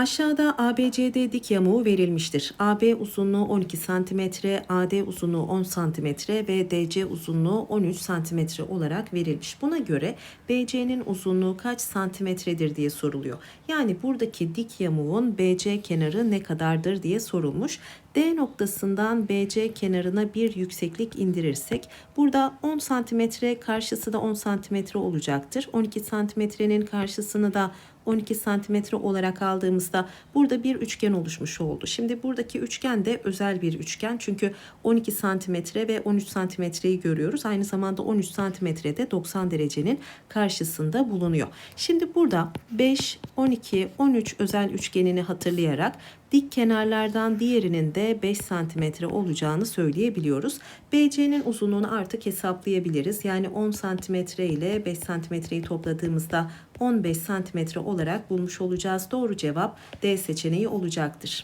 Aşağıda ABCD dik yamuğu verilmiştir. AB uzunluğu 12 cm, AD uzunluğu 10 cm ve DC uzunluğu 13 cm olarak verilmiş. Buna göre BC'nin uzunluğu kaç santimetredir diye soruluyor. Yani buradaki dik yamuğun BC kenarı ne kadardır diye sorulmuş. D noktasından BC kenarına bir yükseklik indirirsek burada 10 santimetre karşısı da 10 santimetre olacaktır. 12 santimetrenin karşısını da 12 santimetre olarak aldığımızda burada bir üçgen oluşmuş oldu. Şimdi buradaki üçgen de özel bir üçgen çünkü 12 santimetre ve 13 santimetreyi görüyoruz. Aynı zamanda 13 santimetrede 90 derecenin karşısında bulunuyor. Şimdi burada 5, 12, 13 özel üçgenini hatırlayarak dik kenarlardan diğerinin de 5 santimetre olacağını söyleyebiliyoruz. BC'nin uzunluğunu artık hesaplayabiliriz. Yani 10 santimetre ile 5 santimetreyi topladığımızda 15 santimetre olarak bulmuş olacağız. Doğru cevap D seçeneği olacaktır.